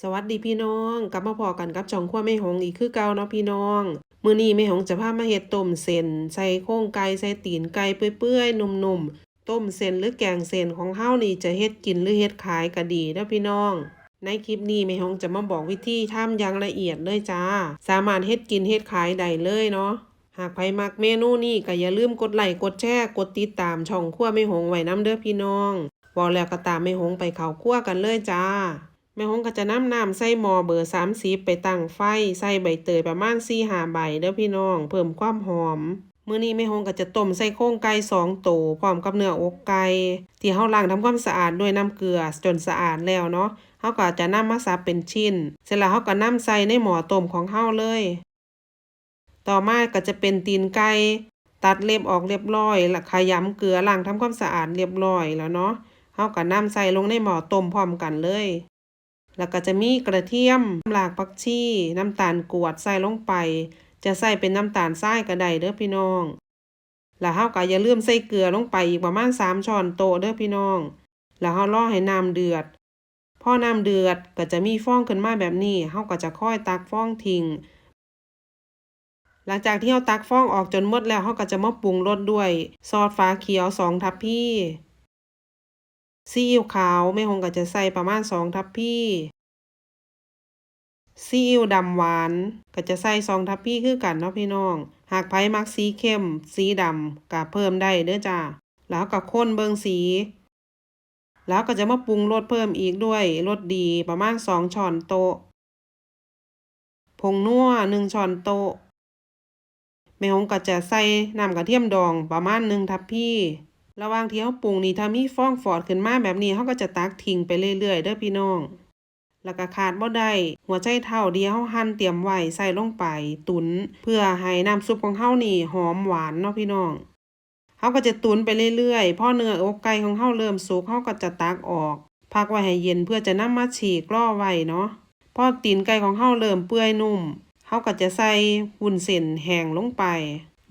สวัสดีพี่น้อง กลับมาพอกันกับช่องขั้วแม่หงอีกคือเก่าเนาะพี่น้อง มื้อนี้แม่หงจะพามาเฮ็ดต้มเส้นใส่โครงไก่ใส่ตีนไก่เปื่อยๆนุ่มๆ ต้มเส้นหรือแกงเส้นของเฮานี่จะเฮ็ดกินหรือเฮ็ดขายก็ดีเด้อพี่น้อง ในคลิปนี้แม่หงจะมาบอกวิธีทำอย่างละเอียดเลยจ้า สามารถเฮ็ดกินเฮ็ดขายได้เลยเนาะ หากใครมักเมนูนี้ก็อย่าลืมกดไลค์กดแชร์กดติดตามช่องขั้วแม่หงไว้นํเด้อพี่น้องบอกแล้วก็ตามแม่หงไปเข้าครัวกันเลยจ้า แม่หงก็จะน้ำน้ำใส่หม้อเบอร์30ไปตั้งไฟ ใส่ใบเตยประมาณ4-5ใบเด้อพี่น้อง เพิ่มความหอมมื้อนี้แม่หงก็จะต้มใส่โครงไก่สองโตวพร้อมกับเนื้ออกไก่ที่เฮาล้างทำความสะอาดด้วยน้ำเกลือจนสะอาดแล้วเนาะเฮาก็จะนำมาสับเป็นชิ้น เสร็จแล้วเฮาก็นำใส่ในหม้อต้มของเฮาเลย ต่อมาก็จะเป็นตีนไก่ตัดเล็บออกเรียบร้อยแล้วขยำเกลือล้างทำความสะอาดเรียบร้อยแล้วเนาะเฮาก็นำใส่ลงในหม้อต้มพร้อมกันเลย แล้วก็จะมีกระเทียมรากผักชี น้ำตาลกวดใส่ลงไป จะใส่เป็นน้ำตาลทรายก็ได้เด้อพี่น้อง แล้วเฮาก็อย่าลืมใส่เกลือลงไปอีกประมาณ3ช้อนโต๊ะเด้อพี่น้อง แล้วเฮารอให้น้ำเดือด พอน้ำเดือดก็จะมีฟองขึ้นมาแบบนี้เฮาก็จะค่อยตักฟองทิ้ง หลังจากที่เราตักฟองออกจนหมดแล้วเราก็จะมาปรุงรสด้วย ซอสฟ้าเขียวสองทัพพี่ ซีอิ๊วขาวแม่หงก็จะใส่ประมาณสองทัพพี่ ซีอิ๊วดำหวานก็จะใส่สองทัพพี่คือกันเนาะพี่น้อง หากไผมักสีเข้ม สีดำก็เพิ่มได้เด้อจ้าแล้วก็คนเบิงสี แล้วก็จะมาปรุงรสเพิ่มอีกด้วยรสดีประมาณสองช้อนโต๊ะผงนัวหนึ่งช้อนโต๊ะแม่หงก็จะใส่น้ำกระเทียมดองประมาณหนึ่งทัพพี่ ระหว่างที่เฮาปรุงนี่ถ้ามีฟองฟอดขึ้นมาแบบนี้เฮาก็จะตักทิ้งไปเรื่อยๆเด้อพี่น้อง แล้วก็ขาดบ่ได้หัวใจเท่าเดียวเฮาหั่นเตรียมไว้ใส่ลงไปตุน เพื่อให้น้ำซุปของเฮานี่หอมหวานเนาะพี่น้องเฮาก็จะตุนไปเรื่อยๆพอเนื้ออกไก่ของเฮาเริ่มสุกเฮาก็จะตักออก พักไว้ให้เย็นเพื่อจะนำมาฉีกล่อไว้เนาะพอตีนไก่ของเฮาเริ่มเปื่อยนุ่มเฮาก็จะใส่วุ้นเส้นแห้งลงไป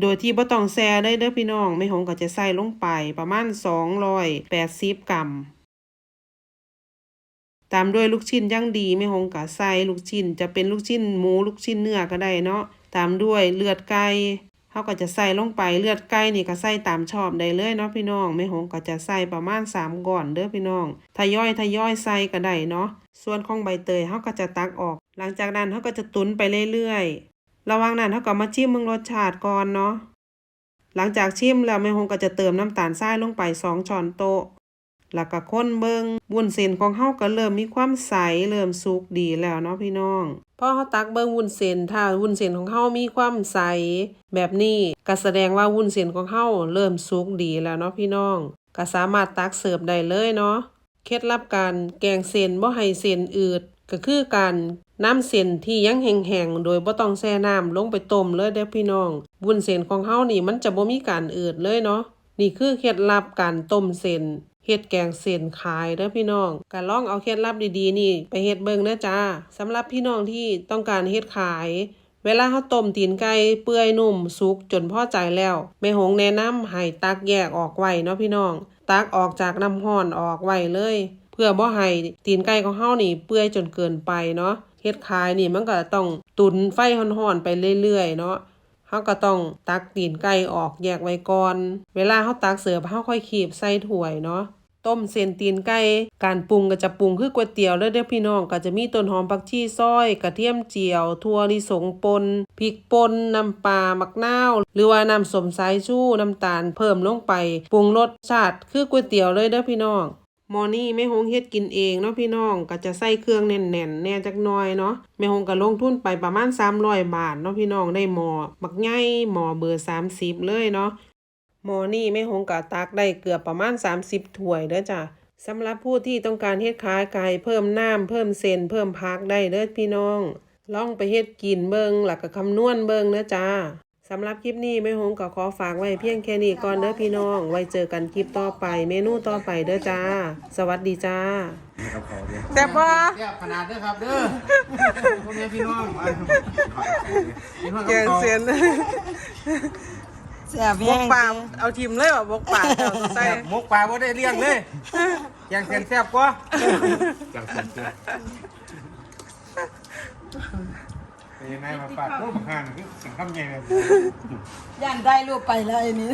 โดยที่บ่ต้องแช่ได้เด้อพี่น้องแม่หงก็จะใส่ลงไปประมาณ280กรัมตามด้วยลูกชิ้นย่างดีแม่หงก็ใส่ลูกชิ้นจะเป็นลูกชิ้นหมูลูกชิ้นเนื้อก็ได้เนาะตามด้วยเลือดไก่เฮาก็จะใส่ลงไปเลือดไก่นี่ก็ใส่ตามชอบได้เลยเนาะพี่น้องแม่หงก็จะใส่ประมาณ3ก้อนเด้อพี่น้องทยอยทยอยใส่ก็ได้เนาะส่วนของใบเตยเฮาก็จะตักออก หลังจากนั้นเฮาก็จะตุนไปเรื่อย ระว่างนั้นเฮาก็มาชิมมึงรสชาติก่อนเนาะ หลังจากชิมแล้วแม่ฮงก็จะเติมน้ำตาลทรายลงไป2ช้อนโต๊ะ แล้วก็คนเบิงวุ้นเส้นของเฮาก็เริ่มมีความใสเริ่มสุกดีแล้วเนาะพี่น้องพอเฮาตักเบิงวุ้นเส้นถ้าวุ้นเส้นของเฮามีความใสแบบนี้ก็แสดงว่าวุ้นเส้นของเฮาเริ่มสุกดีแล้วเนาะพี่น้องก็สามารถตักเสิร์ฟได้เลยเนาะ เคล็ดลับการแกงเส้นบ่ให้เส้นอืด ก็คือการน้ำเส้นที่ยังแห้งๆ โดยบ่ต้องแช่น้ำลงไปต้มเลยเด้อพี่น้อง วุ้นเส้นของเฮานี่มันจะบ่มีการอืดเลยเนาะ นี่คือเคล็ดลับการต้มเส้นเฮ็ดแกงเส้นขายเด้อพี่น้องก็ลองเอาเคล็ดลับดีๆ นี่ไปเฮ็ดเบิ่งเด้อจ้าสำหรับพี่น้องที่ต้องการเฮ็ดขาย เวลาเฮาต้มตีนไก่เปื่อยนุ่มสุกจนพอใจแล้วแม่หงแนะนำให้ตักแยกออกไว้เนาะพี่น้อง ตักออกจากน้ำร้อนออกไว้เลย เพื่อบ่ให้ตีนไก่ของเฮานี่เปื่อยจนเกินไปเนาะเฮ็ดขายนี่มันก็ต้องตุนไฟร้อนๆไปเรื่อยๆเนาะเฮาก็ต้องตักตีนไก่ออกแยกไว้ก่อน เวลาเฮาตักเสิร์ฟเฮาค่อยคีบใส่ถ้วยเนาะต้มเส้นตีนไก่ การปรุงก็จะปรุงคือก๋วยเตี๋ยวเลยเด้อพี่น้องก็จะมีต้นหอมผักชีซอย กระเทียมเจียว ถั่วลิสงปนพริกป่นน้ำปลามักนาว หรือว่าน้ำสมสายชูน้ำตาลเพิ่มลงไป ปรุงรสชาติคือก๋วยเตี๋ยวเลยเด้อพี่น้อง มอนี่แม่ฮงเฮ็ดกินเองเนาะพี่น้องก็จะใส่เครื่องแน่นๆแน่จักหน่อยเนาะแม่ฮงก็ลงทุนไปประมาณ300บาทเนาะพี่น้องได้หมอบักใหญ่หมอเบอร์ 30 เลยเนาะหมอนี่แม่หงกะตักได้เกือบประมาณ 30ถ้วยเด้อจ้ะสำหรับผู้ที่ต้องการเฮ็ดขายไก่เพิ่มน้ำเพิ่มเส้นเพิ่มผักได้เด้อพี่น้อง ลองไปเฮ็ดกินเบิงหลักก็คำนวณเบิงเด้อจ้า สำหรับคลิปนี้แม่หงก็ขอฝากไว้เพียงแค่นี้ก่อนเด้อพี่น้อง ไว้เจอกันคลิปต่อไป เมนูต่อไปเด้อจ้า สวัสดีจ้ากับเขาเดียวแต่พอแซ่บขนาดเด้อครับเด้อพ่อแม่พี่น้องพี่น้องแกงเส้นเสียบเพียกงปากเอาทิมเลยว่ะบกปากเจ้าใส่แซ่บหมกปลาบ่ได้เลี้ยงเลยแกงเส้นแซ่บกว่าแกงเส้นแซ่บเป็น ยังไงมาปาดโอ้มาห่านคือสิงคำใหญ่เลยย่านได้รูปไปแล้วไอ้นี้